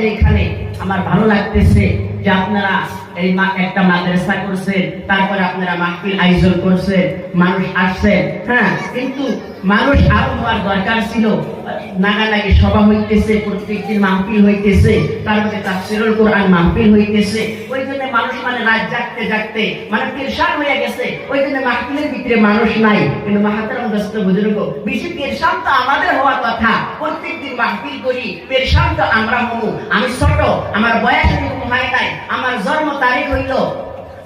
আপনাদের এখানে আমার ভালো লাগতেছে যে আপনারা এই মা- একটা মাদ্রাসা করছেন তারপরে আপনারা মাহফিল আয়োজন করছেন মানুষ আসছেন হ্যাঁ? কিন্তু মানুষ আরও হওয়ার দরকার ছিল। নাগানাগি সভা হইতেছে, প্রত্যেকদিন মাহফিল হইতেছে তারপরে তাফসিরুল কোরআন মাহফিল হইতেছে। ওই জন্য মানুষ মানে রাত জাগতে জাগতে মানে পেরেশান হয়ে গেছে। ওই জন্য মাহফিলের ভিতরে মানুষ নাই। কিন্তু মাহাতারাম দস্ত বুজুর্গ, বেশি পেরেশান তো আমাদের হওয়ার কথা। প্রত্যেকদিন মাহফিল করি, পেরেশান তো আমরা হব আমি ছোট, আমার বয়স হয় নাই। আমার জন্ম তারিখ হইল,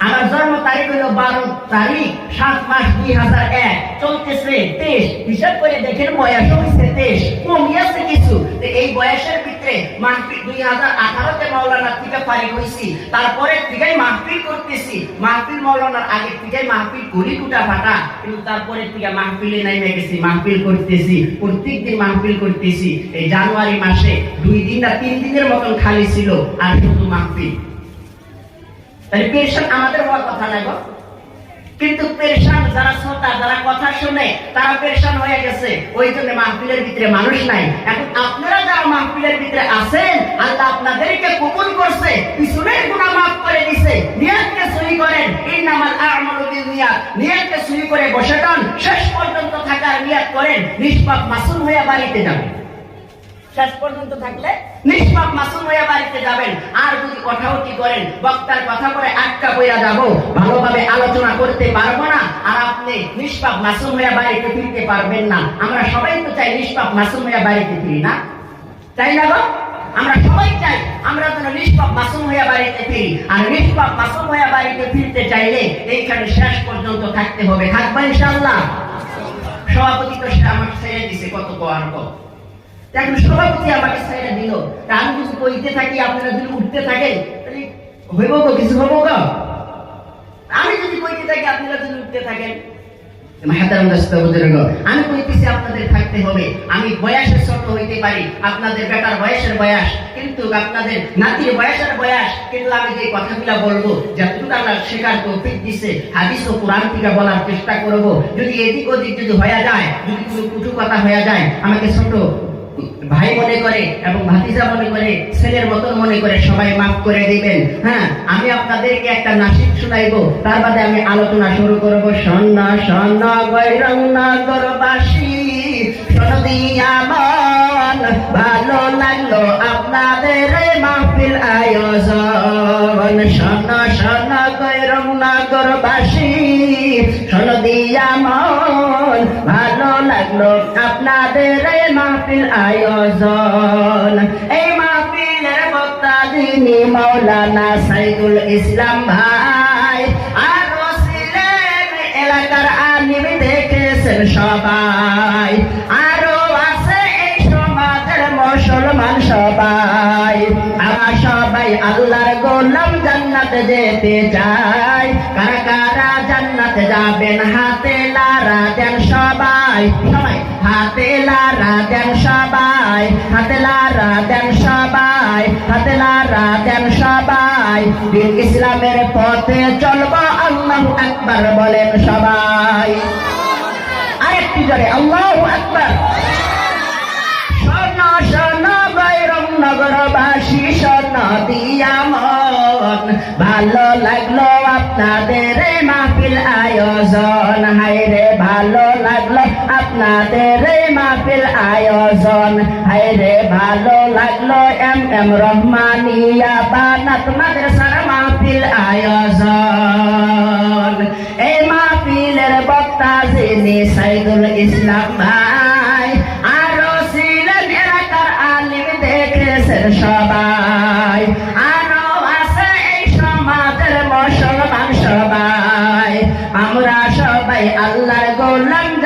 আমার জন্ম তারিখ হইল বারো তারিখ, সাত মাস দুই হাজার এক। চলতেছে তেইশ। হিসাব করে দেখেন বয়স হয়েছে তেইশ। কমিয়েছে কিছু। এই বয়সের ভিতরে মাহফিল দুই হাজার আঠারোতে মাওলানা থেকে পারি হয়েছি তারপরে থেকে মাহফিল করতেছি। মাহফিল মাওলানার আগে থেকে মাহফিল করি টুটা ফাটা কিন্তু তারপরে থেকে মাহফিলে নেমে গেছি মাহফিল করতেছি। প্রত্যেকদিন মাহফিল করতেছি। এই জানুয়ারি মাসে দুই দিন না তিন দিনের মতন খালি ছিল, আর শুধু মাহফিল তাহলে পেরেশান আমাদের হওয়ার কথা নাই। কিন্তু পেরেশান যারা শ্রোতা, যারা কথা শুনে, তারা পেরেশান হয়ে গেছে। ওই জন্য মাহফিলের ভিতরে মানুষ নাই। এখন আপনারা যারা মাহফিলের ভিতরে আছেন, আল্লাহ আপনাদেরকে কবুল করছে, পিছনের গুনাহ মাফ করে দিছে। করেন। করে বসে শেষ পর্যন্ত থাকার নিয়াত করেন। নিষ্পাপ মাসুম হয়ে বাড়িতে যাবেন শেষ পর্যন্ত থাকলে নিষ্পাপ মাসুম হয়ে বাড়িতে যাবেন। আর যদি কথাউটি করেন, বক্তার কথা করে আটকা বইরা যাব। ভালোভাবে আলোচনা করতে পারব না, আর আপনি নিষ্পাপ মাসুম হয়ে বাড়িতে ফিরতে পারবেন না। আমরা সবাই তো চাই নিষ্পাপ মাসুম হয়ে বাড়িতে ফিরি না। চাই না গো? আমরা সবাই চাই আমরা যেন নিষ্পাপ মাসুম হয়ে বাড়িতে ফিরি। আর নিষ্পাপ মাসুম হয়ে বাড়িতে ফিরতে চাইলে এইখানে শেষ পর্যন্ত থাকতে হবে। থাকবে ইনশাআল্লাহ। সভাপতি তো সে আমার ছেড়ে দিছে কত কোয়ার কত এখন সভাপতি আমাকে দিল আমি কিছু কইতে থাকি, আপনারা যদি উঠতে থাকেন, তাহলে হইব কিছু হব আমি যদি কইতে থাকি, আপনারা যদি উঠতে থাকেন। আমি কইতেছি আপনাদের থাকতে হবে। আমি বয়সের ছোট হইতে পারি, আপনাদের বেটার বয়সের বয়স, কিন্তু আপনাদের নাতির বয়সের বয়স, কিন্তু আমি যে কথাগুলা বলব, যতটুকু আল্লাহ শেখার তৌফিক দিছে, হাদিস ও কোরআন থেকে বলার চেষ্টা করব। যদি এদিক ওদিক যদি হয়ে যায়, যদি কোনো কুটু কথা হয়ে যায়, আমাকে ছোট ভাই মনে করে এবং ভাতিজা মনে করে, ছেলের মতন মনে করে সবাই মাফ করে দিবেন। হ্যাঁ আমি আপনাদেরকে একটা নাসিক শুনাইবো। তার বাদে আমি আলোচনা শুরু করব। সন্ন সন্ন নগরবাসী সনদি ভালো লাগল আপনাদের মাহফিল আয়োজন। সন্ন সন্ন গৈরং নগরবাসী সনদি ভালো লাগল আপনাদের মাহফিল আয়োজন এই মাহফিলের বক্তা যিনি মাওলানা সাইদুল ইসলাম ভাই। আর ছিলেন এলাকার আলিম দেখেছেন সবাই। আরও আছে এই সমাজের মুসলমান সবাই। সবাই আল্লাহর গোলাম জান্নাতে যেতে চাই। কারা কারা জান্নাতে যাবেন, হাতে লারা দেন সবাই। সবাই, হাতে লারা দেন সবাই। হাতে লারা দেন সবাই। হাতে লারা দেন সবাই। দিন ইসলামের পথে চলবো, আল্লাহু আকবার বলেন সবাই। আরেকটি জোরে, আল্লাহু আকবার। ভালো লাগল আপনাদের মাহফিল আয়োজন। হায় রে, ভালো লাগল আপনাদের মাহফিল আয়োজন। হায় রে, ভালো লাগল এম এম রহমানিয়া বানাত মাদ্রাসার মাহফিল আয়োজন। এই মাহফিলের বক্তা যিনি সাইদুল ইসলাম ভাই, আরও ছিলেন এলাকার আলিম দেখেছেন সবাই।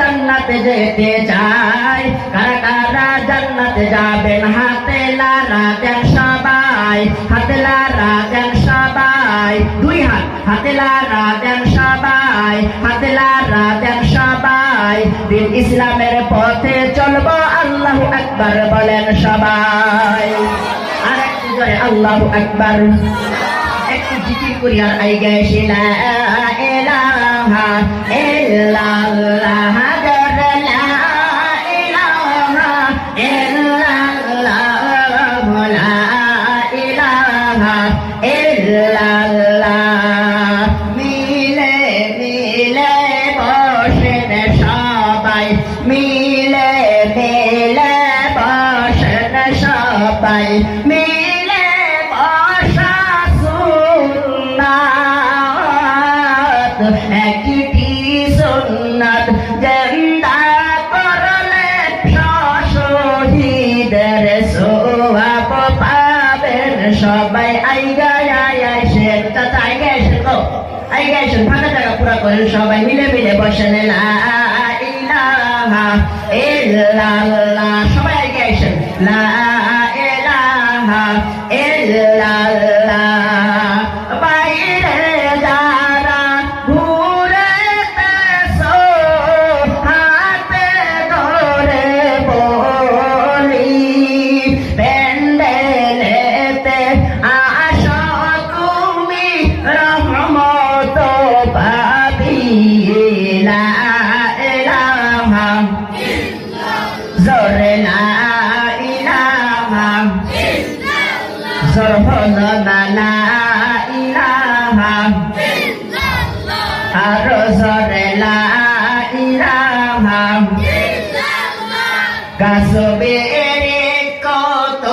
জান্নাতে যেতে চাই। কারা কারা জান্নাতে যাবেন? হাতে লারা দেন সবাই, হাতে লারা দেন সবাই। দুই হাত, হাতে লারা দেন সবাই, হাতে লারা দেন সবাই। দিন ইসলামের পথে চলবো, আল্লাহ আকবার বলেন সবাই। আর একটু জয় আল্লাহু আকবার। একটু জিকির করি আর আই গেছি মিলে মিলে বসন সবাই। মিলে বসা সুন্নাত, একটি সুন্নাত? জেন্দা করলে শহীদের সোহাব পাবেন সবাই। আই গায় আয় সে কথা আই গায় আই গায় সে ভালো জায়গা পুরা করেন সবাই। মিলে মিলে বসেন না ইল্লাল্লাহ সবাই আইগা এসেন লা জোর হলো না লা ইলাহা আরও জোরে লা ইলাহা কাসবেরে কত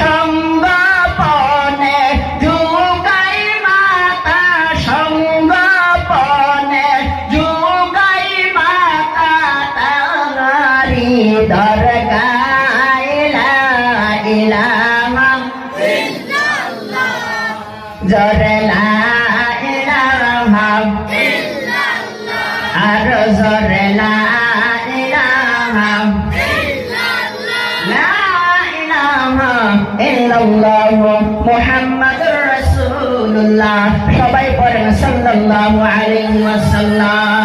সঙ্গপনে যুগাই মাতা সঙ্গপনে যুগাই মাতা দরগাইলা সাল্লাল্লাহু মুহাম্মাদুর রাসূলুল্লাহ। সবাই পড়েন সাল্লাল্লাহু আলাইহি ওয়াসাল্লাম।